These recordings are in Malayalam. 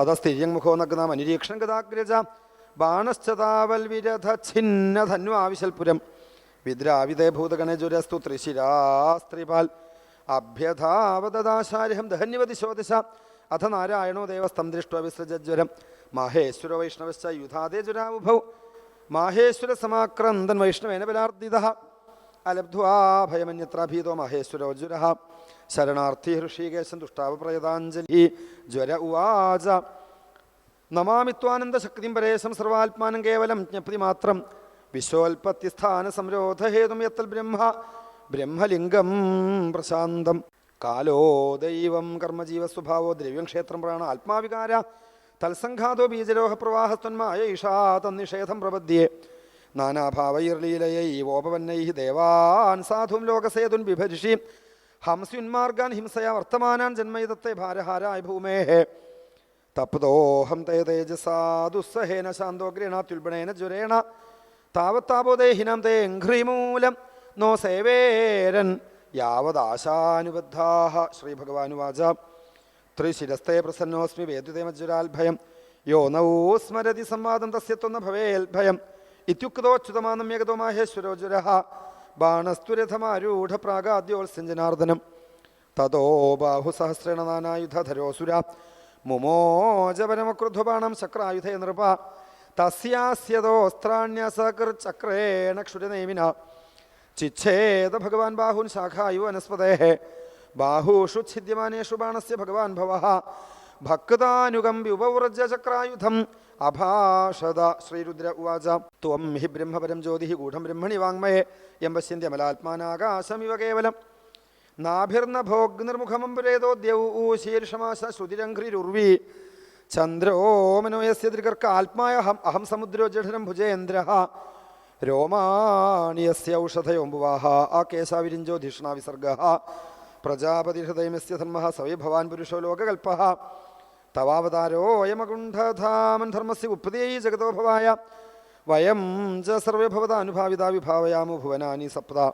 തതസ്ഥിര്യങ്മുഖോ നാം മനുരീക്ഷണം ഗതാഗ്രജ ബാണശ്ചതാവൽ വിരഥ ഛിന്ന ധന്വ ആവിശൽപുരം വിദ്രാവിതേ ഭൂതഗണജുരസ്തു ത്രിശിരാസ്ത്രിപാൽ. അഭ്യഥാവദാശാരിഹം ദഹന്യവതി ശോദിശ അഥ നാരായണോ ദേവസ്തം ദൃഷ്ട വിസൃജ്വരം മാഹേശ്വര വൈഷ്ണവശ്ച യുധാദേ ജുരാവുഭൗ. മാഹേശ്വര സമാക്രന്ദൻ വൈഷ്ണവേന ബലാർദിത അലബ്ധ്വാ ഭയമന്യത്ര ഭീതോ മഹേശ്വരോജുര ശരണാർത്ഥി ഹൃഷീകേശൻ ദുഷ്ടാവപ്രയതാഞ്ജലി ജ്വര ഉവാച. നമാമി ത്വാനന്ദശക്തിം പരേശം സർവാത്മാനം കേവലം ജ്ഞപ്തി മാത്രം. വിശ്വോൽപത്തിസ്ഥാന സംരോധഹേതും യത്തൽ ബ്രഹ്മ. ബ്രഹ്മലിംഗം പ്രശാന്തം. കാലോ ദൈവം കർമ്മജീവസ്വഭാവോ ദ്രവ്യം ക്ഷേത്രം പ്രാണ ആത്മാവികാര. തത്സംഘാതോ ബീജരോഹ പ്രവാഹസ്വന്മായ ഈഷാ തന്നിഷേധം പ്രപദ്യേ നാനാഭാവൈർലീലയോപവന്നൈ ദേവാൻ സാധും ലോകസേതുൻ ബിഭരിഷി ഹംസ്യുന്മാർഗാൻ ഹിംസയാ വർത്തമാനാൻ ജന്മയുധത്തെ ഭാരഹാരായ ഭൂമേ. തപ്തോഹം തേ തേജസാ ദുസ്സഹേന ശാന്തോഗ്രേണാത്യുൽബണേന ജ്വരേണ. താവത്താപോദേഹിനം തേ ഘ്രീമൂലം നോ സേവേരൻ. യാവദാശാനുബദ്ധാഹ ശ്രീഭഗവാനുവാച. ത്രിശിരസ്തേ പ്രസന്നോസ്മി വേദിതേ മജ്ജുരാൽഭയം. യോ നൗ സ്മരതി സംവാദം തസ്യത്വന്ന ഭവേൽഭയം. ഇത്യുക്തോച്യുതമാനമ്യഗതോ മാഹേശ്വരോജുര ബാണസ്തുരഥമാരൂഢ പ്രാഗാദ്യോത്സഞ്ജനാർദ്ദനം തതോ ബാഹുസഹസ്രേണ നാനായുധധരോസുര. മുമോജപരമക്രുധ്വബാണം ശക്രായുധേ നൃപ തസ്യാസ്യതോസ്ത്രാണ്യസകൃചക്രേണ ക്ഷുരനേമിന. ചിച്ഛേദ ഭഗവാൻ ബാഹുൻ ശാഖായു വനസ്പതേ ബാഹൂഷു ഛിദ്യമാനേഷു ബാണസ്യ ഭഗവാൻ ഭവ ഭക്താനുകമ്പി ഉപവ്രജ ചക്രായുധം അഭാഷത ശ്രീരുദ്ര ഉവാച ത്വം ഹി ബ്രഹ്മപരം ജ്യോതി ഗൂഢം ബ്രഹ്മണി വാങ്മയേ എമ്പശ്യന്യമലാത്മാനാകാശമിവ കേവലം. നാഭിർന ഭോഗ്നിർമുഖമമ്പുരേതോദ്യൗ ശീർഷമാശ ശ്രുതിരംഘ്രിരുർവി. ചന്ദ്രോ മനോയസ്യ ദൃഗർക്ക ആത്മായഹം അഹം സമുദ്രോ ജഠരം ഭുജേന്ദ്ര രോമാണിയസ്യ ഔഷധയോമ്പുവാഹ ആ കേശാവിരിഞ്ചോ ധിഷണാവിസർഗ പ്രജാപതിഹൃദയമസ്യ ധർമ്മ സവൈ ഭവാൻ പുരുഷോ ലോകകൽപ്പ തവാവതാരോയമകുണ്ഠധാമൻ ധർമ്മസ്യ ഉപ്പതേയി ജഗതോഭവായ. വയം ച സർവേ ഭവത അനുഭാവിത വിഭാവയാമോ ഭുവനാനി സപ്ത.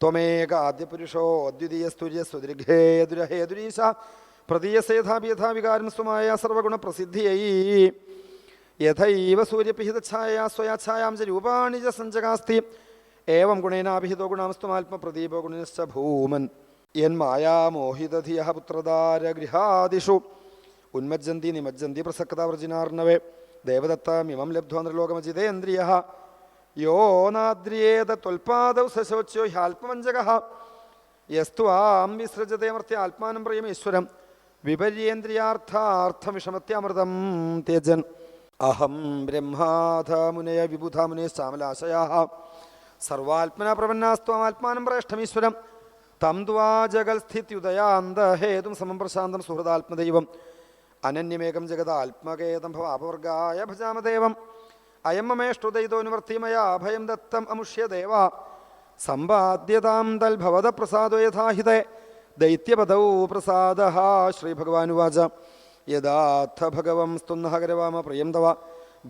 ത്വമേക ആദ്യപുരുഷോ അദ്വിതീയസ്തുര്യസ്തുദീർഘേതുരഹേതുരീശ പ്രതീയസേധാപി യഥാവികാരം സ്വമായ സർവഗുണപ്രസിദ്ധിയൈ. യഥൈവ സൂര്യപിഹിതഛായ സ്വയാഛായാം ച രൂപാണി ച സഞ്ചകാസ്തി ഏവം ഗുണേനാഭിഹിതോ ഗുണാംസ്തുമാത്മപ്രദീപോ ഗുണിശ്ച ഭൂമൻ. യന്മായാമോഹിതധിയ പുത്രദാരഗൃഹാദിഷു. ഉന്മജ്ജന്തി നിമജ്ജന്തി പ്രസക്തവർജിനാർണവേ ദേവദത്താം ഇമം നൃലോകമജിതേന്ദ്രിയ യോ നാദ്രിയേത ത്വൽപാദൗ സശോച്യോ ഹ്യാൽപമഞ്ജക യസ്ത്വാം വിസൃജത്തെ മർത്യ ആത്മാനം പ്രയമീശ്വരം വിപര്യേന്ദ്രിയാർത്ഥാർത്ഥവിഷമത്യമൃതം തേജൻ. അഹം ബ്രഹ്മാധമുനയ വിബുധാമുനയ ശ്യാമലാശയാ സർവാത്മന പ്രപന്നാസ്ത്വമാത്മാനം പ്രേഷ്ഠമീശ്വരം തം ദ്വാ ജഗൽ സ്ഥിത്യുദയാന്തഹേതും സമം പ്രശാന്തം സുഹൃദാത്മദൈവം അനന്യമേകം ജഗത ആത്മകേതം ഭവ അപവർഗായ ഭജാമദേവം അയം മമേഷ്ടു മയാ അഭയം ദത്തം അമുഷ്യദേവ സമ്പാദ്യതാം തൽഭവത പ്രസാദോ യഥാഹിതേ. ദൈത്യപദൗ പ്രസാദ ശ്രീഭഗവാനുവാച. യഥാർത്ഥ ഭഗവം സ്തുന്നഹകരവാമ പ്രിയം തവ.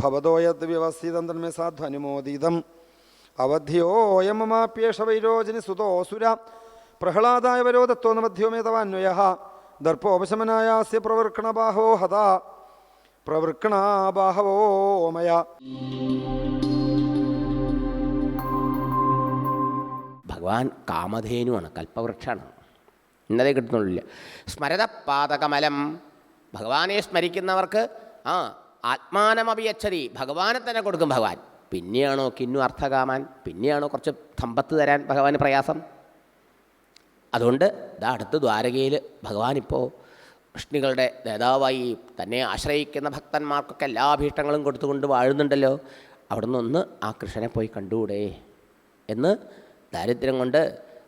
ഭവതോ യദ് വ്യവസ്ഥിതം തന്മേ സാധ്വനുമോദിതം അവധ്യോയം മമാപ്യേഷ വൈരോചനി സുതോസുര പ്രഹ്ലാദായ വരോദത്തോ നമധ്യോ ദർപ്പോപശമനായാസ്യ പ്രവൃക്കണബാഹോ ഹതാ. മയ. ഭഗവാൻ കാമധേനുവാണ് കൽപ്പവൃക്ഷമാണ് ഇന്നലെ കിട്ടുന്നുള്ളില്ല. സ്മരതപാതകമലം ഭഗവാനെ സ്മരിക്കുന്നവർക്ക് ആ ആത്മാനമഭിയച്ചതി. ഭഗവാനെ തന്നെ കൊടുക്കും ഭഗവാൻ. പിന്നെയാണോ കിന്നു അർത്ഥകാമാൻ? പിന്നെയാണോ കുറച്ച് സമ്പത്ത് തരാൻ ഭഗവാന് പ്രയാസം? അതുകൊണ്ട് ഇതാ അടുത്ത് ദ്വാരകയിൽ ഭഗവാനിപ്പോൾ കൃഷ്ണികളുടെ നേതാവായി തന്നെ ആശ്രയിക്കുന്ന ഭക്തന്മാർക്കൊക്കെ എല്ലാ അഭീഷ്ടങ്ങളും കൊടുത്തുകൊണ്ട് വാഴുന്നുണ്ടല്ലോ. അവിടെ നിന്നൊന്ന് ആ കൃഷ്ണനെ പോയി കണ്ടുകൂടെ എന്ന് ദാരിദ്ര്യം കൊണ്ട്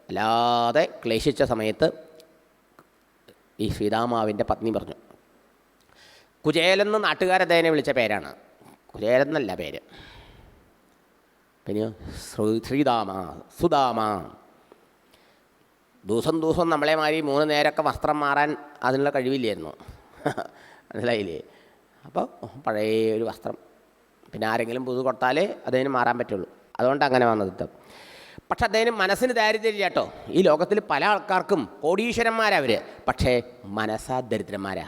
അല്ലാതെ ക്ലേശിച്ച സമയത്ത് ഈ ശ്രീരാമാവിന്റെ പത്നി പറഞ്ഞു. കുചേലെന്ന് നാട്ടുകാരദ്ദേഹനെ വിളിച്ച പേരാണ്. കുചേലെന്നല്ല പേര്. പിന്നെ ശ്രീ ശ്രീതാമ സുദാമ ദിവസം ദിവസം നമ്മളെ മാതിരി മൂന്ന് നേരമൊക്കെ വസ്ത്രം മാറാൻ അതിനുള്ള കഴിവില്ലായിരുന്നു. മനസ്സിലായില്ലേ? അപ്പോൾ പഴയ ഒരു വസ്ത്രം. പിന്നെ ആരെങ്കിലും പുതു കൊടുത്താലേ അതിന് മാറാൻ പറ്റുള്ളൂ. അതുകൊണ്ട് അങ്ങനെ വന്നത് പക്ഷെ അദ്ദേഹം മനസ്സിന് ദാരിദ്ര്യം കേട്ടോ ഈ ലോകത്തിൽ പല ആൾക്കാർക്കും കോടീശ്വരന്മാരവർ പക്ഷേ മനസ്സാ ദരിദ്രന്മാരാ.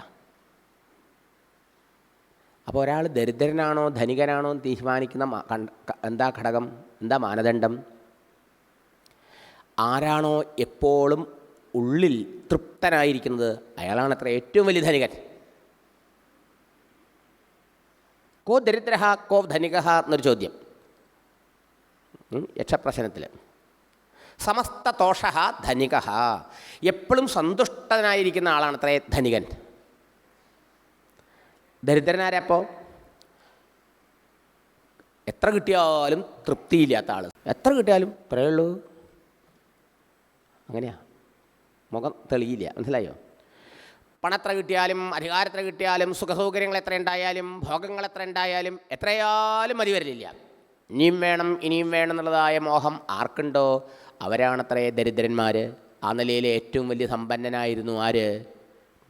അപ്പോൾ ഒരാൾ ദരിദ്രനാണോ ധനികനാണോ എന്ന് തീരുമാനിക്കുന്ന എന്താ ഘടകം? എന്താ മാനദണ്ഡം? ആരാണോ എപ്പോഴും ഉള്ളിൽ തൃപ്തനായിരിക്കുന്നത് അയാളാണ് അത്ര ഏറ്റവും വലിയ ധനികൻ. കോ ദരിദ്ര കോ ധനിക എന്നൊരു ചോദ്യം. യക്ഷപ്രശ്നത്തിൽ സമസ്ത തോഷ ധനിക എപ്പോഴും സന്തുഷ്ടനായിരിക്കുന്ന ആളാണ് അത്ര ധനികൻ. ദരിദ്രനാരപ്പോൾ എത്ര കിട്ടിയാലും തൃപ്തിയില്ലാത്ത ആൾ എത്ര കിട്ടിയാലും? ഇത്രയേ ഉള്ളൂ. അങ്ങനെയാ. മുഖം തെളിയില്ല. മനസ്സിലായോ? പണത്ര കിട്ടിയാലും അധികാരത്ര കിട്ടിയാലും സുഖസൗകര്യങ്ങൾ എത്ര ഉണ്ടായാലും ഭോഗങ്ങൾ എത്ര ഉണ്ടായാലും എത്രയാലും മതി വരില്ല ഇനിയും വേണം ഇനിയും വേണം എന്നുള്ളതായ മോഹം ആർക്കുണ്ടോ? അവരാണത്രേ ദരിദ്രന്മാർ ആ നിലയിലെ ഏറ്റവും വലിയ സമ്പന്നനായിരുന്നു ആര്?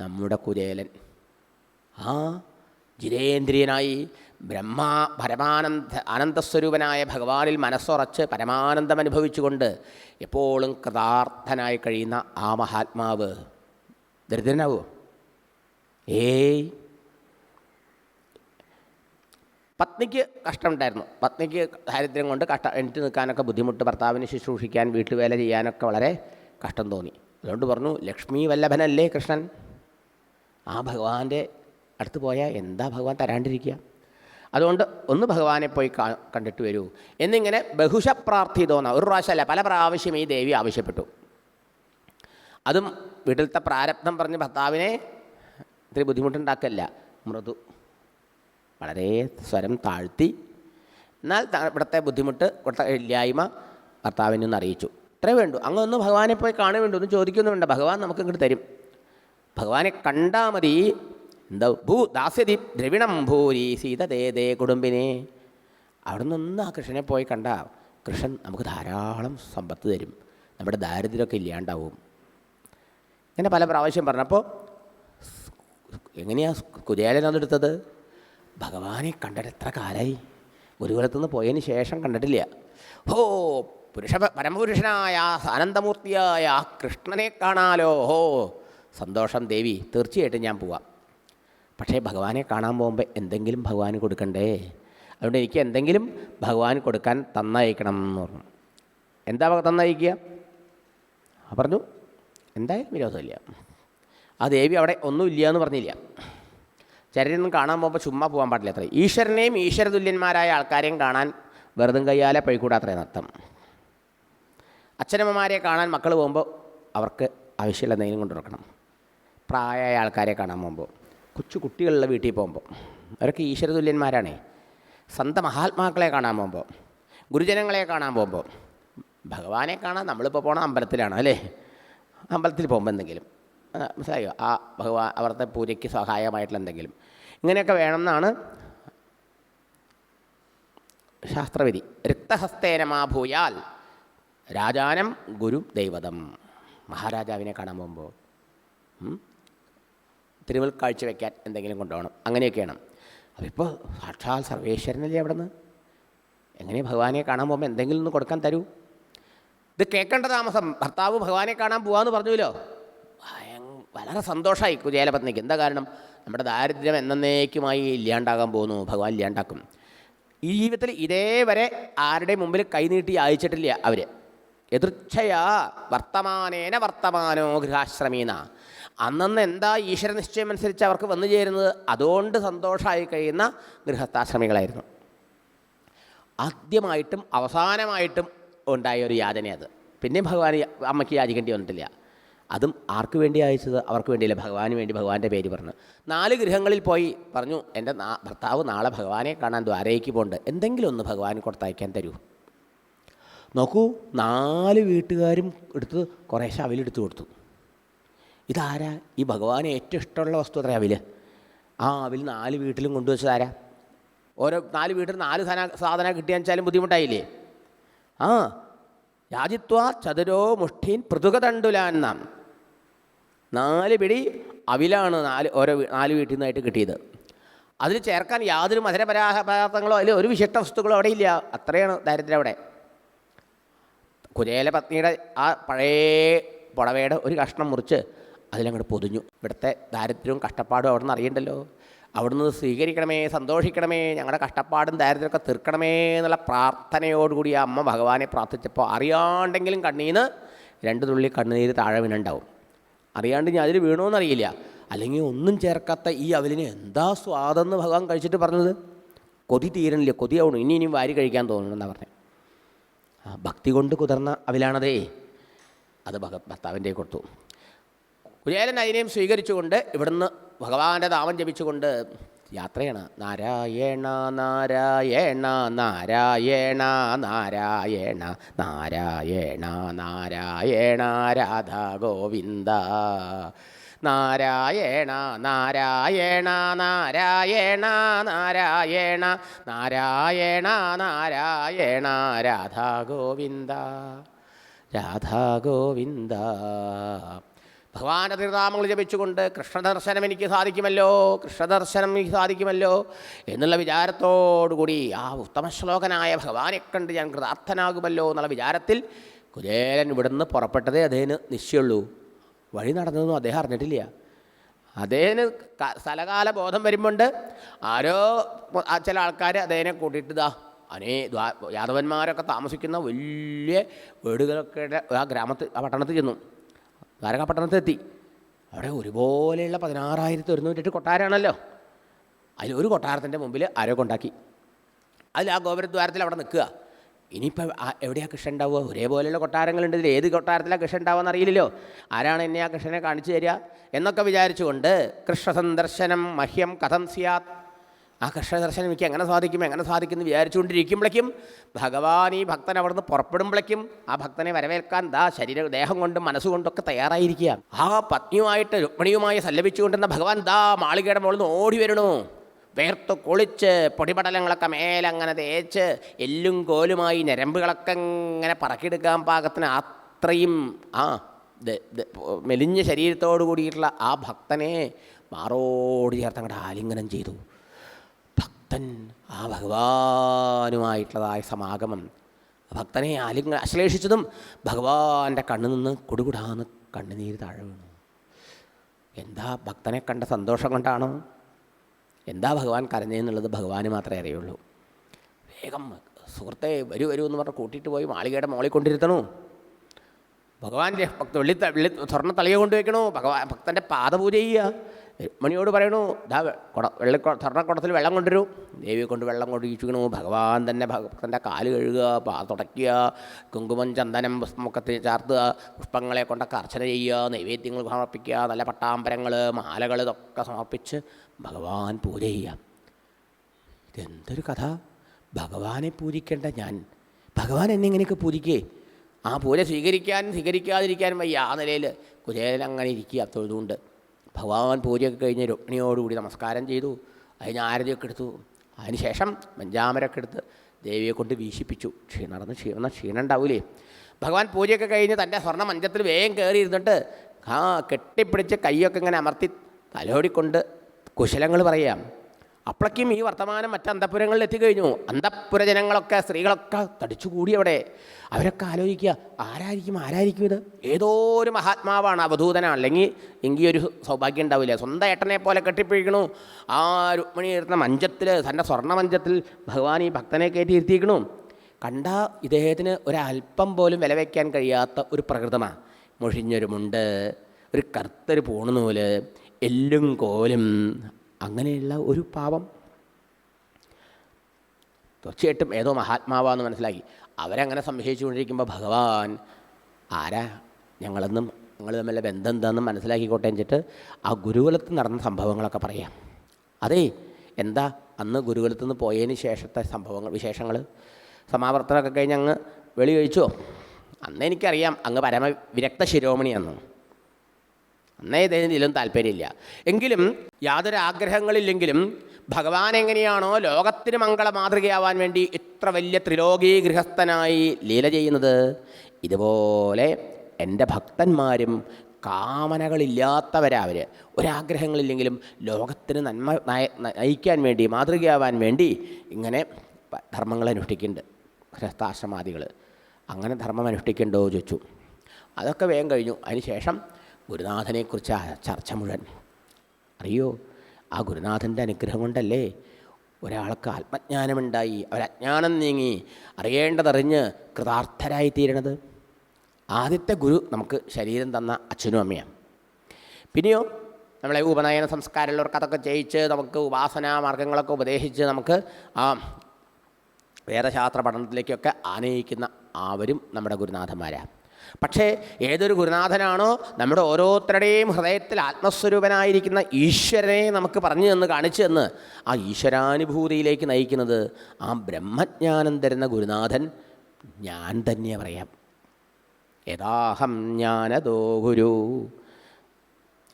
നമ്മുടെ കുരേലൻ. ആ ജിതേന്ദ്രിയനായി ബ്രഹ്മാ പരമാനന്ദ ആനന്ദസ്വരൂപനായ ഭഗവാനിൽ മനസ്സുറച്ച് പരമാനന്ദം അനുഭവിച്ചുകൊണ്ട് എപ്പോഴും കൃതാർത്ഥനായി കഴിയുന്ന ആ മഹാത്മാവ്. ദരിദ്രനാവോ? ഏയ്. പത്നിക്ക് കഷ്ടമുണ്ടായിരുന്നു. പത്നിക്ക് ദാരിദ്ര്യം കൊണ്ട് കഷ്ട എണീറ്റ് നിൽക്കാനൊക്കെ ബുദ്ധിമുട്ട് ഭർത്താവിനെ ശുശ്രൂഷിക്കാൻ വീട്ടുവേല ചെയ്യാനൊക്കെ വളരെ കഷ്ടം തോന്നി. അതുകൊണ്ട് പറഞ്ഞു ലക്ഷ്മി വല്ലഭനല്ലേ കൃഷ്ണൻ? ആ ഭഗവാന്റെ അടുത്ത് പോയാൽ എന്താ ഭഗവാൻ തരാണ്ടിരിക്കുക? അതുകൊണ്ട് ഒന്ന് ഭഗവാനെ പോയി കണ്ടിട്ട് വരൂ. എന്നിങ്ങനെ ബഹുശ പ്രാർത്ഥിതോന്ന ഒരു പ്രാവശ്യമല്ല പല പ്രാവശ്യം ഈ ദേവി ആവശ്യപ്പെട്ടു. അതും വീട്ടിലത്തെ പ്രാരബ്ധം പറഞ്ഞ് ഭർത്താവിനെ ഇത്ര ബുദ്ധിമുട്ടുണ്ടാക്കല്ല മൃദു. വളരെ സ്വരം താഴ്ത്തി. എന്നാൽ ഇവിടുത്തെ ബുദ്ധിമുട്ട് ഇവിടുത്തെ ഇല്ലായ്മ ഭർത്താവിനെ ഒന്ന് അറിയിച്ചു. ഇത്രേ വേണ്ടു. അങ്ങ് ഒന്ന് ഭഗവാനെ പോയി കാണുക വേണ്ടു ഒന്ന് ചോദിക്കുന്നു വേണ്ട. ഭഗവാൻ നമുക്ക് ഇങ്ങോട്ട് തരും. ഭഗവാനെ കണ്ടാൽ മതി. എന്താ? ഭൂ ദാസ്യതി ദ്രവിണം ഭൂരി സീത ദേ ദേ കുടുംബിനെ. അവിടെ നിന്ന് ആ കൃഷ്ണനെ പോയി കണ്ട കൃഷ്ണൻ നമുക്ക് ധാരാളം സമ്പത്ത് തരും. നമ്മുടെ ദാരിദ്ര്യമൊക്കെ ഇല്ലാണ്ടാവും. ഇങ്ങനെ പല പ്രാവശ്യം പറഞ്ഞപ്പോൾ എങ്ങനെയാ കുര്യാലയം തന്നെടുത്തത് ഭഗവാനെ കണ്ടിട്ട് എത്ര കാലമായി ഗുരുകുലത്തു നിന്ന് പോയതിന് ശേഷം കണ്ടിട്ടില്ല. ഹോ പുരുഷ പരമപുരുഷനായ ആനന്ദമൂർത്തിയായ കൃഷ്ണനെ കാണാലോ. ഹോ സന്തോഷം ദേവി. തീർച്ചയായിട്ടും ഞാൻ പോവാം. പക്ഷേ ഭഗവാനെ കാണാൻ പോകുമ്പോൾ എന്തെങ്കിലും ഭഗവാന് കൊടുക്കണ്ടേ? അതുകൊണ്ട് എനിക്ക് എന്തെങ്കിലും ഭഗവാൻ കൊടുക്കാൻ തന്നയക്കണം എന്ന് പറഞ്ഞു. എന്താ തന്നയക്കുക? പറഞ്ഞു. എന്തായാലും വിരോധമില്ല. ആ ദേവി അവിടെ ഒന്നുമില്ല എന്ന് പറഞ്ഞില്ല. ചരിത്രം കാണാൻ പോകുമ്പോൾ ചുമ്മാ പോകാൻ പാടില്ല അത്രേ. ഈശ്വരനെയും ഈശ്വരതുല്യന്മാരായ ആൾക്കാരെയും കാണാൻ വെറുതും കയ്യാലെ പഴിക്കൂടാത്രേ നർത്തം അച്ഛനമ്മമാരെ കാണാൻ മക്കൾ പോകുമ്പോൾ അവർക്ക് ആവശ്യമുള്ള എന്തെങ്കിലും കൊണ്ടുവരണം പ്രായമായ ആൾക്കാരെ കാണാൻ പോകുമ്പോൾ കൊച്ചു കുട്ടികളുടെ വീട്ടിൽ പോകുമ്പോൾ അവരൊക്കെ ഈശ്വരതുല്യന്മാരാണേ. സ്വന്തം മഹാത്മാക്കളെ കാണാൻ പോകുമ്പോൾ ഗുരുജനങ്ങളെ കാണാൻ പോകുമ്പോൾ ഭഗവാനെ കാണാൻ നമ്മളിപ്പോൾ പോണ അമ്പലത്തിലാണ് അല്ലേ? അമ്പലത്തിൽ പോകുമ്പോൾ എന്തെങ്കിലും മനസ്സിലായോ? ആ ഭഗവാൻ അവരുടെ പൂജയ്ക്ക് സഹായമായിട്ടുള്ള എന്തെങ്കിലും. ഇങ്ങനെയൊക്കെ വേണമെന്നാണ് ശാസ്ത്രവിധി. രക്തഹസ്തേനമാഭൂയാൽ രാജാനം ഗുരു ദൈവതം. മഹാരാജാവിനെ കാണാൻ പോകുമ്പോൾ തിരുവൽ കാഴ്ച വയ്ക്കാൻ എന്തെങ്കിലും കൊണ്ടുപോകണം. അങ്ങനെയൊക്കെയാണ്. അപ്പോൾ ഇപ്പോൾ സാക്ഷാൽ സർവേശ്വരനല്ലേ അവിടെ നിന്ന് എങ്ങനെ ഭഗവാനെ കാണാൻ പോകുമ്പോൾ എന്തെങ്കിലും ഒന്ന് കൊടുക്കാൻ തരൂ? ഇത് കേൾക്കേണ്ട താമസം. ഭർത്താവ് ഭഗവാനെ കാണാൻ പോകാമെന്ന് പറഞ്ഞുല്ലോ വളരെ സന്തോഷമായി കുചേലപത്നിക്ക്. എന്താ കാരണം? നമ്മുടെ ദാരിദ്ര്യം എന്നേക്കുമായി ഇല്ലാണ്ടാകാൻ പോകുന്നു. ഭഗവാൻ ഇല്ലാണ്ടാക്കും. ഈ ജീവിതത്തിൽ ഇതേവരെ ആരുടെ മുമ്പിൽ കൈനീട്ടി അയച്ചിട്ടില്ല അവർ എതിർച്ഛയാ വർത്തമാനേന വർത്തമാനോ ഗൃഹാശ്രമീന. അന്നന്ന് എന്താ ഈശ്വര നിശ്ചയം അനുസരിച്ച് അവർക്ക് വന്നു ചേരുന്നത്? അതുകൊണ്ട് സന്തോഷമായി കഴിയുന്ന ഗൃഹസ്ഥാശ്രമികളായിരുന്നു. ആദ്യമായിട്ടും അവസാനമായിട്ടും ഉണ്ടായ ഒരു യാചന അത്. പിന്നെ ഭഗവാൻ അമ്മയ്ക്ക് യാചിക്കേണ്ടി വന്നിട്ടില്ല. അതും ആർക്ക് വേണ്ടി അയച്ചത്? അവർക്ക് വേണ്ടിയില്ല. ഭഗവാന് വേണ്ടി ഭഗവാന്റെ പേര് പറഞ്ഞു. നാല് ഗൃഹങ്ങളിൽ പോയി പറഞ്ഞു എന്റെ ഭർത്താവ് നാളെ ഭഗവാനെ കാണാൻ ദ്വാരയ്ക്ക് പോകുന്നുണ്ട് എന്തെങ്കിലും ഒന്ന് ഭഗവാന് കൊടുത്തയക്കാൻ തരൂ. നോക്കൂ നാല് വീട്ടുകാരും എടുത്ത് കുറേശ്ശെ അവലെടുത്ത് കൊടുത്തു. ഇതാരാ? ഈ ഭഗവാന് ഏറ്റവും ഇഷ്ടമുള്ള വസ്തു അത്ര അവിൽ ആ അവിൽ നാല് വീട്ടിലും കൊണ്ടുവച്ചതാരാ ഓരോ നാല് വീട്ടിൽ നാല് സാധന സാധനം കിട്ടിയാൽ വെച്ചാലും ബുദ്ധിമുട്ടായില്ലേ? ആ രാജിത്വ ചതുരോ മുഷ്ഠീൻ പൃഥുകതണ്ടുലാൻ നാം നാല് പിടി അവിലാണ് നാല് ഓരോ നാല് വീട്ടിൽ നിന്നായിട്ട് കിട്ടിയത്. അതിൽ ചേർക്കാൻ യാതൊരു മധുരപരാ പദാർത്ഥങ്ങളോ അതിൽ ഒരു വിശിഷ്ട വസ്തുക്കളോ അവിടെ ഇല്ല. അത്രയാണ് ദാരിദ്ര്യം അവിടെ. കുചേല പത്നിയുടെ ആ പഴയ പുടവയുടെ ഒരു കഷ്ണം മുറിച്ച് അതിലങ്ങോട്ട് പൊതിഞ്ഞു. ഇവിടുത്തെ ദാരിദ്ര്യവും കഷ്ടപ്പാടും അവിടെ നിന്ന് അറിയണ്ടല്ലോ. അവിടുന്ന് സ്വീകരിക്കണമേ സന്തോഷിക്കണമേ ഞങ്ങളുടെ കഷ്ടപ്പാടും ദാരിദ്ര്യമൊക്കെ തീർക്കണമേ എന്നുള്ള പ്രാർത്ഥനയോടുകൂടി ആ അമ്മ ഭഗവാനെ പ്രാർത്ഥിച്ചപ്പോൾ അറിയാണ്ടെങ്കിലും കണ്ണീന്ന് രണ്ട് തുള്ളി കണ്ണുനീര് താഴെ വീണുണ്ടാവും. അറിയാണ്ട് ഞാൻ അതിൽ വീണോന്നറിയില്ല അല്ലെങ്കിൽ ഒന്നും ചേർക്കാത്ത ഈ അവലിന് എന്താ സ്വാദെന്ന് ഭഗവാൻ കഴിച്ചിട്ട് പറഞ്ഞത്? കൊതി തീരണില്ല കൊതിയാവണം ഇനി ഇനിയും വാരി കഴിക്കാൻ തോന്നണമെന്നാണ് പറഞ്ഞത് ആ ഭക്തി കൊണ്ട് കുതിർന്ന അവിലാണതേ. അത് ഭഗ ഭർത്താവിന്റെ കൊടുത്തു. കുചേലൻ അതിനെയും സ്വീകരിച്ചുകൊണ്ട് ഇവിടുന്ന് ഭഗവാന്റെ നാമം ജപിച്ചുകൊണ്ട് യാത്രയാണ് നാരായണ നാരായണ നാരായണ നാരായണ നാരായണ നാരായണ രാധാ ഗോവിന്ദ നാരായണ നാരായണ നാരായണ നാരായണ നാരായണ നാരായണ രാധാ ഗോവിന്ദ രാധാ ഗോവിന്ദ ഭഗവാന്റെ തിരുനാമങ്ങൾ ജപിച്ചുകൊണ്ട് കൃഷ്ണദർശനം എനിക്ക് സാധിക്കുമല്ലോ കൃഷ്ണദർശനം എനിക്ക് സാധിക്കുമല്ലോ എന്നുള്ള വിചാരത്തോടുകൂടി ആ ഉത്തമശ്ലോകനായ ഭഗവാനെ കണ്ട് ഞാൻ കൃതാർത്ഥനാകുമല്ലോ എന്നുള്ള വിചാരത്തിൽ കുചേലൻ ഇവിടുന്ന് പുറപ്പെട്ടതേ അദ്ദേഹത്തിന് നിശ്ചയുള്ളൂ വഴി നടന്നതൊന്നും അദ്ദേഹം അറിഞ്ഞിട്ടില്ല. അദ്ദേഹത്തിന് സ്ഥലകാല ബോധം വരുമ്പോണ്ട്. ആരോ ചില ആൾക്കാർ അദ്ദേഹനെ കൂട്ടിയിട്ട് ഇതാ അനേ ദ്വാ- യാദവന്മാരൊക്കെ താമസിക്കുന്ന വലിയ വീടുകളൊക്കെ ആ ഗ്രാമത്തിൽ ആ പട്ടണത്തിൽ ചെന്നു. ദ്വാരക പട്ടണത്തിൽ എത്തി അവിടെ ഒരുപോലെയുള്ള പതിനാറായിരത്തി ഒരുന്നൂറ്റെട്ട് കൊട്ടാരമാണല്ലോ അതിൽ ഒരു കൊട്ടാരത്തിന്റെ മുമ്പിൽ ആരോ കൊണ്ടാക്കി അതിൽ ആ ഗോപുരദ്വാരത്തിൽ അവിടെ നിൽക്കുക. ഇനിയിപ്പോൾ എവിടെയാണ് കൃഷ്ണൻ ഉണ്ടാവുക? ഒരേപോലെയുള്ള കൊട്ടാരങ്ങളുണ്ട്. ഇതിൽ ഏത് കൊട്ടാരത്തിലാണ് കൃഷ്ണൻ ഉണ്ടാവുക അറിയില്ലല്ലോ. ആരാണ് എന്നെ ആ കൃഷ്ണനെ കാണിച്ചു തരിക? എന്നൊക്കെ വിചാരിച്ചുകൊണ്ട് കൃഷ്ണ സന്ദർശനം മഹ്യം കഥം സ്യാത്. ആ കൃഷ്ണ ദർശനം എനിക്ക് എങ്ങനെ സാധിക്കും എങ്ങനെ സാധിക്കും എന്ന് വിചാരിച്ചുകൊണ്ടിരിക്കുമ്പോഴേക്കും ഭഗവാൻ ഈ ഭക്തൻ അവിടുന്ന് പുറപ്പെടുമ്പോഴേക്കും ആ ഭക്തനെ വരവേൽക്കാൻ ദാ ശരീര ദേഹം കൊണ്ടും മനസ്സുകൊണ്ടൊക്കെ തയ്യാറായിരിക്കുക ആ പത്നിയുമായിട്ട് രുക്മിണിയുമായി സല്ലപിച്ചുകൊണ്ടിരുന്ന ഭഗവാൻ ദാ മാളികയുടെ മുകളിൽ നിന്ന് ഓടി വരണു വേർത്ത് കുളിച്ച് പൊടിപടലങ്ങളൊക്കെ മേലങ്ങനെ തേച്ച് എല്ലും കോലുമായി ഞരമ്പുകളൊക്കെ ഇങ്ങനെ പറക്കിയെടുക്കാൻ പാകത്തിന് അത്രയും ആ മെലിഞ്ഞ ശരീരത്തോടു കൂടിയിട്ടുള്ള ആ ഭക്തനെ മാറോടി ചേർത്ത് അങ്ങോട്ട് ആലിംഗനം ചെയ്തു. ഭക്തൻ ആ ഭഗവാനുമായിട്ടുള്ളതായ സമാഗമം. ഭക്തനെ ആലിംഗ അശ്ലേഷിച്ചതും ഭഗവാന്റെ കണ്ണിൽ നിന്ന് കുടുകുടാന്ന് കണ്ണുനീര് താഴെ വീണു. എന്താ ഭക്തനെ കണ്ട സന്തോഷം കൊണ്ടാണോ? എന്താ ഭഗവാൻ കരഞ്ഞെന്നുള്ളത് ഭഗവാന് മാത്രമേ അറിയുള്ളൂ. വേഗം സുഹൃത്തെ വരൂ വരൂ എന്ന് പറഞ്ഞ് കൂട്ടിയിട്ട് പോയി മാളികയുടെ മോളി കൊണ്ടിരുത്തണു. ഭഗവാന്റെ ഭക്ത വെള്ളി വെള്ളി സ്വർണ തളിക കൊണ്ടുവയ്ക്കണോ. ഭഗവാൻ ഭക്തന്റെ പാദപൂജ ചെയ്യുക. മണിയോട് പറയണു ദാ കുട വെള്ള സ്വർണക്കുടത്തിൽ വെള്ളം കൊണ്ടുവരൂ. ദേവിയെ കൊണ്ട് വെള്ളം കൊണ്ടിരിക്കണു ഭഗവാൻ തന്നെ ഭക്തന്റെ കാൽ കഴുകുക പാ തുടയ്ക്കുക കുങ്കുമം ചന്ദനം പുഷ്പമൊക്കെ തി- ചാർത്തുക പുഷ്പങ്ങളെ കൊണ്ടൊക്കെ അർച്ചന ചെയ്യുക നൈവേദ്യങ്ങൾ സമർപ്പിക്കുക നല്ല പട്ടാമ്പരങ്ങൾ മാലകൾ ഇതൊക്കെ സമർപ്പിച്ച് ഭഗവാൻ പൂജ ചെയ്യുക. ഇതെന്തൊരു കഥ? ഭഗവാനെ പൂജിക്കേണ്ട ഞാൻ. ഭഗവാൻ എന്നെ ഇങ്ങനെയൊക്കെ പൂജിക്കേ. ആ പൂജ സ്വീകരിക്കാനും സ്വീകരിക്കാതിരിക്കാനും വയ്യ. ആ നിലയിൽ കുചേലൻ അങ്ങനെ ഇരിക്കുക തൊഴുതുകൊണ്ട്. ഭഗവാൻ പൂജയൊക്കെ കഴിഞ്ഞ് രുക്മിണിയോടുകൂടി നമസ്കാരം ചെയ്തു. അതിന് ആരതിയൊക്കെ എടുത്തു. അതിനുശേഷം മഞ്ചാമരൊക്കെ എടുത്ത് ദേവിയെ കൊണ്ട് വീശിപ്പിച്ചു. ക്ഷീണർന്ന് ക്ഷീണം ക്ഷീണം ഉണ്ടാവൂലേ. ഭഗവാൻ പൂജയൊക്കെ കഴിഞ്ഞ് തന്റെ സ്വർണ മഞ്ചത്തിൽ വേഗം കയറി ഇരുന്നിട്ട് ആ കെട്ടിപ്പിടിച്ച് കൈയൊക്കെ ഇങ്ങനെ അമർത്തി തലോടിക്കൊണ്ട് കുശലങ്ങൾ പറയാം അപ്പോഴേക്കും ഈ വർത്തമാനം മറ്റ് അന്തപ്പുരങ്ങളിൽ എത്തിക്കഴിഞ്ഞു. അന്തപ്പുര ജനങ്ങളൊക്കെ സ്ത്രീകളൊക്കെ തടിച്ചുകൂടി അവിടെ. അവരൊക്കെ ആലോചിക്കുക ആരായിരിക്കും ആരായിരിക്കും ഇത്? ഏതോ ഒരു മഹാത്മാവാണ് അവധൂതനാണ് അല്ലെങ്കിൽ എങ്കിൽ ഒരു സൗഭാഗ്യം ഉണ്ടാവില്ല. സ്വന്തം ഏട്ടനെ പോലെ കെട്ടിപ്പിഴിക്കണു ആ രുക്മിണി ഇരുന്ന മഞ്ചത്തിൽ തന്റെ സ്വർണ മഞ്ചത്തിൽ ഭഗവാൻ ഈ ഭക്തനെ കയറ്റി ഇരുത്തിയിരിക്കണു. കണ്ട ഇദ്ദേഹത്തിന് ഒരല്പം പോലും വില വയ്ക്കാൻ കഴിയാത്ത ഒരു പ്രകൃതമാണ് മുഷിഞ്ഞൊരു മുണ്ട് ഒരു കറുത്തൊരു പൂണുനൂൽ എല്ലും കോലും അങ്ങനെയുള്ള ഒരു പാവം തീർച്ചയായിട്ടും ഏതോ മഹാത്മാവാന്ന് മനസ്സിലാക്കി അവരങ്ങനെ സംശയിച്ചുകൊണ്ടിരിക്കുമ്പോൾ ഭഗവാൻ ആരാ ഞങ്ങളെന്നും ഞങ്ങൾ തമ്മിലെ ബന്ധം എന്താണെന്ന് മനസ്സിലാക്കിക്കോട്ടെ എന്നിട്ട് ആ ഗുരുകുലത്ത് നടന്ന സംഭവങ്ങളൊക്കെ പറയാം. അതേ എന്താ അന്ന് ഗുരുകുലത്ത് നിന്ന് പോയതിന് ശേഷത്തെ സംഭവങ്ങൾ വിശേഷങ്ങൾ സമാവർത്തനമൊക്കെ കഴിഞ്ഞ് അങ്ങ് വെളി കഴിച്ചോ അന്ന് എനിക്കറിയാം അങ്ങ് പരമ വിരക്ത ശിരോമണിയെന്ന് അന്നേ ഇതിലും താല്പര്യമില്ല. എങ്കിലും യാതൊരു ആഗ്രഹങ്ങളില്ലെങ്കിലും ഭഗവാൻ എങ്ങനെയാണോ ലോകത്തിന് മംഗള മാതൃകയാവാൻ വേണ്ടി ഇത്ര വലിയ ത്രിലോകീ ഗൃഹസ്ഥനായി ലീല ചെയ്യുന്നത്? ഇതുപോലെ എന്റെ ഭക്തന്മാരും കാമനകളില്ലാത്തവരവർ ഒരാഗ്രഹങ്ങളില്ലെങ്കിലും ലോകത്തിന് നന്മ നയ- നയിക്കാൻ വേണ്ടി മാതൃകയാവാൻ വേണ്ടി ഇങ്ങനെ ധർമ്മങ്ങൾ അനുഷ്ഠിക്കുന്നുണ്ട്. ഗൃഹസ്ഥാശ്രമാദികൾ അങ്ങനെ ധർമ്മം അനുഷ്ഠിക്കണ്ടോ ചോദിച്ചു. അതൊക്കെ വേഗം കഴിഞ്ഞു. അതിനുശേഷം ഗുരുനാഥനെക്കുറിച്ച് ആ ചർച്ച മുഴുവൻ. അറിയോ? ആ ഗുരുനാഥന്റെ അനുഗ്രഹം കൊണ്ടല്ലേ ഒരാൾക്ക് ആത്മജ്ഞാനമുണ്ടായി അവരജ്ഞാനം നീങ്ങി അറിയേണ്ടതറിഞ്ഞ് കൃതാർത്ഥരായി തീരണത് ആദ്യത്തെ ഗുരു നമുക്ക് ശരീരം തന്ന അച്ഛനും അമ്മയാണ്. പിന്നെയോ നമ്മളെ ഉപനയന സംസ്കാരമുള്ളവർക്ക് അതൊക്കെ ചെയ്യിച്ച് നമുക്ക് ഉപാസനാ മാർഗങ്ങളൊക്കെ ഉപദേശിച്ച് നമുക്ക് ആ വേദശാസ്ത്ര പഠനത്തിലേക്കൊക്കെ ആനയിക്കുന്ന ആവരും നമ്മുടെ ഗുരുനാഥന്മാരാണ്. പക്ഷേ ഏതൊരു ഗുരുനാഥനാണോ നമ്മുടെ ഓരോരുത്തരുടെയും ഹൃദയത്തിൽ ആത്മസ്വരൂപനായിരിക്കുന്ന ഈശ്വരനെ നമുക്ക് പറഞ്ഞു തന്ന് കാണിച്ചു തന്ന് ആ ഈശ്വരാനുഭൂതിയിലേക്ക് നയിക്കുന്നത് ആ ബ്രഹ്മജ്ഞാനം തരുന്ന ഗുരുനാഥൻ ഞാൻ തന്നെ പറയാം. യഥാഹം ജ്ഞാനദോ ഗുരു.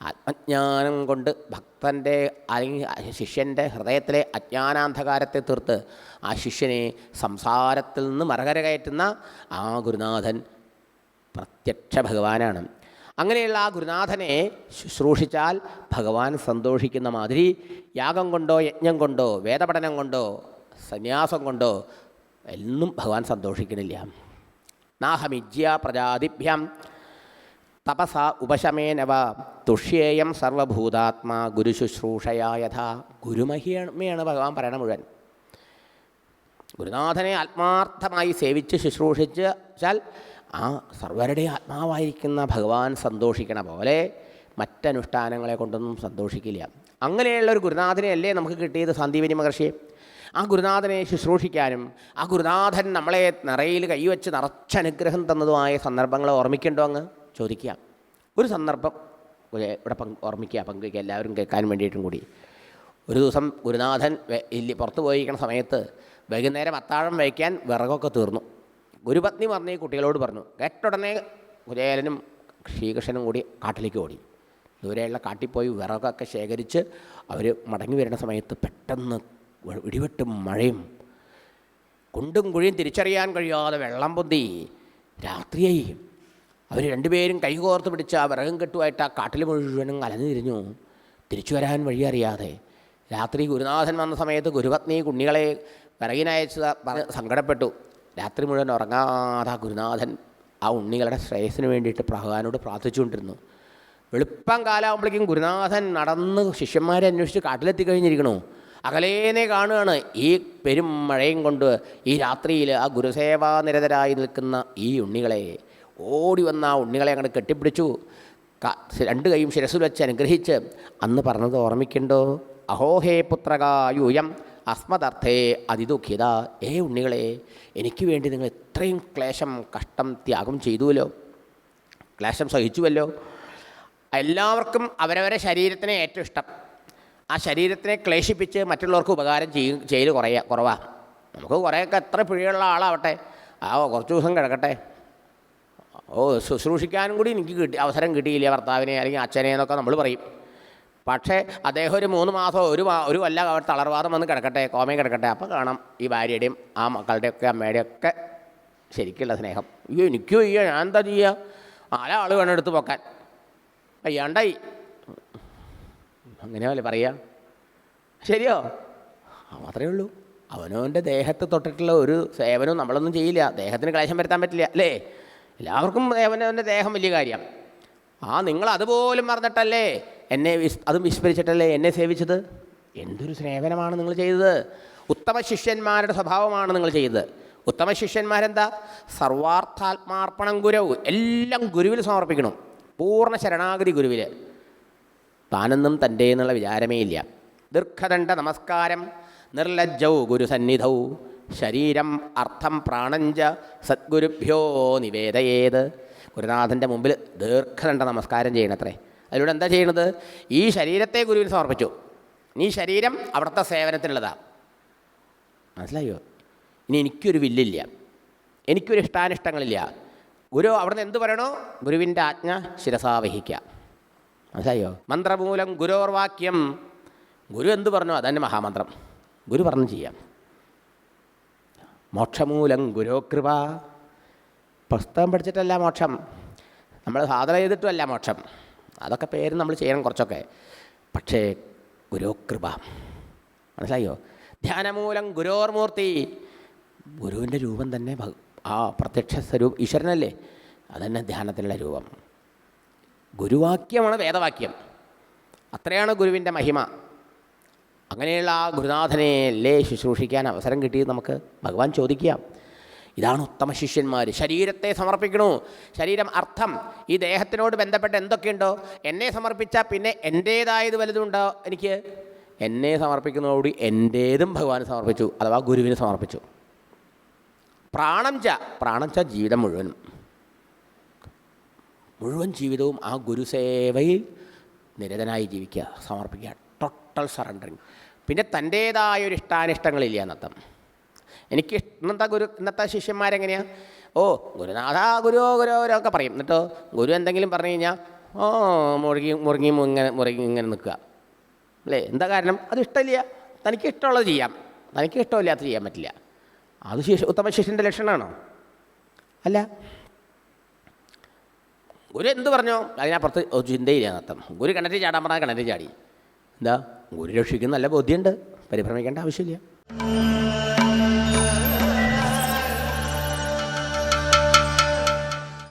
ആത്മജ്ഞാനം കൊണ്ട് ഭക്തന്റെ അല്ലെങ്കിൽ ശിഷ്യന്റെ ഹൃദയത്തിലെ അജ്ഞാനാന്ധകാരത്തെ തീർത്ത് ആ ശിഷ്യനെ സംസാരത്തിൽ നിന്ന് മറകര കയറ്റുന്ന ആ ഗുരുനാഥൻ പ്രത്യക്ഷ ഭഗവാനാണ് അങ്ങനെയുള്ള ആ ഗുരുനാഥനെ ശുശ്രൂഷിച്ചാൽ ഭഗവാൻ സന്തോഷിക്കുന്ന മാതിരി യാഗം കൊണ്ടോ യജ്ഞം കൊണ്ടോ വേദപഠനം കൊണ്ടോ സന്യാസം കൊണ്ടോ എന്നും ഭഗവാൻ സന്തോഷിക്കണില്ല. നാഹമിജ്യ പ്രജാതിഭ്യം തപസ ഉപശമേനവ തുഷ്യേയം സർവഭൂതാത്മാ ഗുരുശുശ്രൂഷയാ യഥാ. ഗുരുമഹിമയാണ് ഭഗവാൻ പറയണ മുഴുവൻ. ഗുരുനാഥനെ ആത്മാർത്ഥമായി സേവിച്ച് ശുശ്രൂഷിച്ച് വെച്ചാൽ ആ സർവരുടെ ആത്മാവായിരിക്കുന്ന ഭഗവാൻ സന്തോഷിക്കണ പോലെ മറ്റനുഷ്ഠാനങ്ങളെ കൊണ്ടൊന്നും സന്തോഷിക്കില്ല. അങ്ങനെയുള്ള ഒരു ഗുരുനാഥനെ അല്ലേ നമുക്ക് കിട്ടിയത് സന്ദീപനി മഹർഷിയെ? ആ ഗുരുനാഥനെ ശുശ്രൂഷിക്കാനും ആ ഗുരുനാഥൻ നമ്മളെ നിറയിൽ കൈവച്ച് നിറച്ചനുഗ്രഹം തന്നതുമായ സന്ദർഭങ്ങൾ ഓർമ്മിക്കണ്ടോ അങ്ങ്? ചോദിക്കുക ഒരു സന്ദർഭം ഇവിടെ പങ്ക് ഓർമ്മിക്കുക പങ്കുവയ്ക്കുക എല്ലാവരും കേൾക്കാൻ വേണ്ടിയിട്ടും കൂടി. ഒരു ദിവസം ഗുരുനാഥൻ പുറത്ത് പോയിരിക്കുന്ന സമയത്ത് വൈകുന്നേരം അത്താഴം വയ്ക്കാൻ വിറകൊക്കെ തീർന്നു. ഗുരുപത്നി പറഞ്ഞ് കുട്ടികളോട് പറഞ്ഞു കേട്ടുടനെ കുചേലനും ശ്രീകൃഷ്ണനും കൂടി കാട്ടിലേക്ക് ഓടി. ദൂരെയുള്ള കാട്ടിൽ പോയി വിറകൊക്കെ ശേഖരിച്ച് അവർ മടങ്ങി വരുന്ന സമയത്ത് പെട്ടെന്ന് ഇടിവെട്ടും മഴയും. കുണ്ടും കുഴിയും തിരിച്ചറിയാൻ കഴിയാതെ വെള്ളം പൊന്തി രാത്രിയായി. അവർ രണ്ടുപേരും കൈകോർത്ത് പിടിച്ച് ആ വിറകും കെട്ടുമായിട്ട് ആ കാട്ടിൽ മുഴുവനും അലഞ്ഞു തിരിഞ്ഞു. തിരിച്ചു വരാൻ വഴി അറിയാതെ. രാത്രി ഗുരുനാഥൻ വന്ന സമയത്ത് ഗുരുപത്നി കുഞ്ഞികളെ വിറകിനയച്ച് സങ്കടപ്പെട്ടു. രാത്രി മുഴുവൻ ഉറങ്ങാതെ ഗുരുനാഥൻ ആ ഉണ്ണികളുടെ ശ്രേയസ്സിന് വേണ്ടിയിട്ട് പ്രഹ്ലാദനോട് പ്രാർത്ഥിച്ചുകൊണ്ടിരുന്നു. വെളുപ്പം കാലാകുമ്പോഴേക്കും ഗുരുനാഥൻ നടന്ന് ശിഷ്യന്മാരെ അന്വേഷിച്ച് കാട്ടിലെത്തി കഴിഞ്ഞിരിക്കണു അകലേനെ കാണുകയാണ് ഈ പെരും മഴയും കൊണ്ട് ഈ രാത്രിയിൽ ആ ഗുരുസേവാ നിരതരായി നിൽക്കുന്ന ഈ ഉണ്ണികളെ. ഓടി വന്ന ആ ഉണ്ണികളെ അങ്ങോട്ട് കെട്ടിപ്പിടിച്ചു. രണ്ട് കൈയും ശിരസിൽ വെച്ച് അനുഗ്രഹിച്ച് അന്ന് പറഞ്ഞത് ഓർമ്മിക്കണ്ടോ? അഹോഹേ പുത്രകായൂയം. അസ്മദർത്ഥേ അതിദുഃഖിത. ഏ ഉണ്ണികളെ എനിക്ക് വേണ്ടി നിങ്ങൾ ഇത്രയും ക്ലേശം കഷ്ടം ത്യാഗം ചെയ്തുവല്ലോ. ക്ലേശം സഹിച്ചുവല്ലോ. എല്ലാവർക്കും അവരവരെ ശരീരത്തിനെ ഏറ്റവും ഇഷ്ടം. ആ ശരീരത്തിനെ ക്ലേശിപ്പിച്ച് മറ്റുള്ളവർക്ക് ഉപകാരം ചെയ്യും ചെയ്ത് കുറയ കുറവാ. നമുക്ക് കുറേയൊക്കെ എത്ര പിഴയുള്ള ആളാവട്ടെ. ആ കുറച്ച് ദിവസം കിടക്കട്ടെ. ഓ ശുശ്രൂഷിക്കാനും കൂടി എനിക്ക് കിട്ടി അവസരം കിട്ടിയില്ല ഭർത്താവിനെ അല്ലെങ്കിൽ അച്ഛനെ എന്നൊക്കെ നമ്മൾ പറയും. പക്ഷേ അദ്ദേഹം ഒരു മൂന്ന് മാസം ഒരു ഒരു കൊല്ലം അവർ തളർവാദം വന്ന് കിടക്കട്ടെ കോമയും കിടക്കട്ടെ. അപ്പോൾ കാണാം ഈ ഭാര്യയുടെയും ആ മക്കളുടെയൊക്കെ അമ്മയുടെയൊക്കെ ശരിക്കുള്ള സ്നേഹം. അയ്യോ എനിക്കോ അയ്യോ ഞാൻ എന്താ ചെയ്യുക ആരാ ആൾ വേണം എടുത്ത് പോക്കാൻ. അയ്യാണ്ടായി അങ്ങനെ പോലെ പറയുക ശരിയോ? മാത്രമേ ഉള്ളൂ. അവനവന്റെ ദേഹത്ത് തൊട്ടിട്ടുള്ള ഒരു സേവനവും നമ്മളൊന്നും ചെയ്യില്ല. ദേഹത്തിന് ക്ലേശം വരുത്താൻ പറ്റില്ല അല്ലേ? എല്ലാവർക്കും അവനവന്റെ ദേഹം വലിയ കാര്യം ആ നിങ്ങൾ അതുപോലും മറന്നിട്ടല്ലേ? എന്നെ അതും വിസ്മരിച്ചിട്ടല്ലേ എന്നെ സേവിച്ചത്? എന്തൊരു സേവനമാണ് നിങ്ങൾ ചെയ്തത്? ഉത്തമ ശിഷ്യന്മാരുടെ സ്വഭാവമാണ് നിങ്ങൾ ചെയ്തത്. ഉത്തമ ശിഷ്യന്മാരെന്താ? സർവാർത്ഥാത്മാർപ്പണം ഗുരവ് എല്ലാം ഗുരുവിൽ സമർപ്പിക്കണം. പൂർണ ശരണാഗതി ഗുരുവിൽ താനെന്നും തന്റെ എന്നുള്ള വിചാരമേ ഇല്ല. ദീർഘദണ്ഡ നമസ്കാരം നിർലജ്ജൗ ഗുരുസന്നിധൗ ശരീരം അർത്ഥം പ്രാണഞ്ച സദ്ഗുരുഭ്യോ നിവേദയേത്. ഗുരുനാഥന്റെ മുമ്പിൽ ദീർഘദണ്ഡ നമസ്കാരം ചെയ്യണത്രേ. അതിലൂടെ എന്താ ചെയ്യണത്? ഈ ശരീരത്തെ ഗുരുവിന് സമർപ്പിച്ചു. ഈ ശരീരം അവിടുത്തെ സേവനത്തിനുള്ളതാണ് മനസ്സിലായോ? ഇനി എനിക്കൊരു വില്ലില്ല. എനിക്കൊരു ഇഷ്ടാനിഷ്ടങ്ങളില്ല. ഗുരു അവിടുന്ന് എന്ത് പറയണോ? ഗുരുവിന്റെ ആജ്ഞ ശിരസാവഹിക്കുക മനസ്സിലായോ? മന്ത്രമൂലം ഗുരോർവാക്യം ഗുരു എന്ത് പറഞ്ഞു? അതന്നെ മഹാമന്ത്രം. ഗുരു പറഞ്ഞു ചെയ്യാം. മോക്ഷമൂലം ഗുരോകൃപ. പുസ്തകം പഠിച്ചിട്ടല്ല മോക്ഷം. നമ്മൾ സാധന ചെയ്തിട്ടുമല്ല മോക്ഷം. അതൊക്കെ പേര് നമ്മൾ ചെയ്യണം കുറച്ചൊക്കെ. പക്ഷേ ഗുരുകൃപ മനസ്സിലായോ? ധ്യാനമൂലം ഗുരോർമൂർത്തി ഗുരുവിന്റെ രൂപം തന്നെ ആ പ്രത്യക്ഷ സ്വരൂപം ഈശ്വരനല്ലേ? അതന്നെ ധ്യാനത്തിലുള്ള രൂപം. ഗുരുവാക്യമാണ് വേദവാക്യം. അത്രയാണ് ഗുരുവിന്റെ മഹിമ. അങ്ങനെയുള്ള ആ ഗുരുനാഥനെ അല്ലേ ശുശ്രൂഷിക്കാൻ അവസരം കിട്ടിയത് നമുക്ക് ഭഗവാൻ ചോദിക്കാം. ഇതാണ് ഉത്തമ ശിഷ്യന്മാർ ശരീരത്തെ സമർപ്പിക്കണു. ശരീരം അർത്ഥം ഈ ദേഹത്തിനോട് ബന്ധപ്പെട്ട് എന്തൊക്കെയുണ്ടോ? എന്നെ സമർപ്പിച്ചാൽ പിന്നെ എന്റേതായത് വലുതുണ്ടോ? എനിക്ക് എന്നെ സമർപ്പിക്കുന്നതോടുകൂടി എന്റേതും ഭഗവാൻ സമർപ്പിച്ചു അഥവാ ഗുരുവിന് സമർപ്പിച്ചു. പ്രാണം ച പ്രാണം ച ജീവിതം മുഴുവനും. മുഴുവൻ ജീവിതവും ആ ഗുരുസേവയിൽ നിരതനായി ജീവിക്കുക സമർപ്പിക്കുക. ടോട്ടൽ സറണ്ടറിങ് പിന്നെ തന്റേതായ ഒരു ഇഷ്ടാനിഷ്ടങ്ങളില്ല എന്നർത്ഥം. എനിക്ക് ഇന്നത്തെ ഗുരു ഇന്നത്തെ ശിഷ്യന്മാരെങ്ങനെയാണ് ഓ ഗുരുനാഥ ഗുരു ഗുരു ഗുരു ഒക്കെ പറയും. എന്നിട്ടോ ഗുരു എന്തെങ്കിലും പറഞ്ഞു കഴിഞ്ഞാൽ ഓ മുറുകി മുറുങ്ങി ഇങ്ങനെ മുറുകി ഇങ്ങനെ നിൽക്കുക. അല്ലേ? എന്താ കാരണം? അത് ഇഷ്ടമില്ല. തനിക്ക് ഇഷ്ടമുള്ളത് ചെയ്യാം. തനിക്ക് ഇഷ്ടമില്ലാത്ത ചെയ്യാൻ പറ്റില്ല. അത് ശിഷ്യ ഉത്തമ ശിഷ്യന്റെ ലക്ഷണമാണോ? അല്ല. ഗുരു എന്ത് പറഞ്ഞോ? അതിനപ്പുറത്ത് ചിന്തയില്ല അർത്ഥം ഗുരു കിണറ്റിൽ ചാടാൻ പറഞ്ഞാൽ കിണറ്റിൽ ചാടി. എന്താ? ഗുരു രക്ഷിക്കുന്ന നല്ല ബോധ്യമുണ്ട്. പരിഭ്രമിക്കേണ്ട ആവശ്യമില്ല.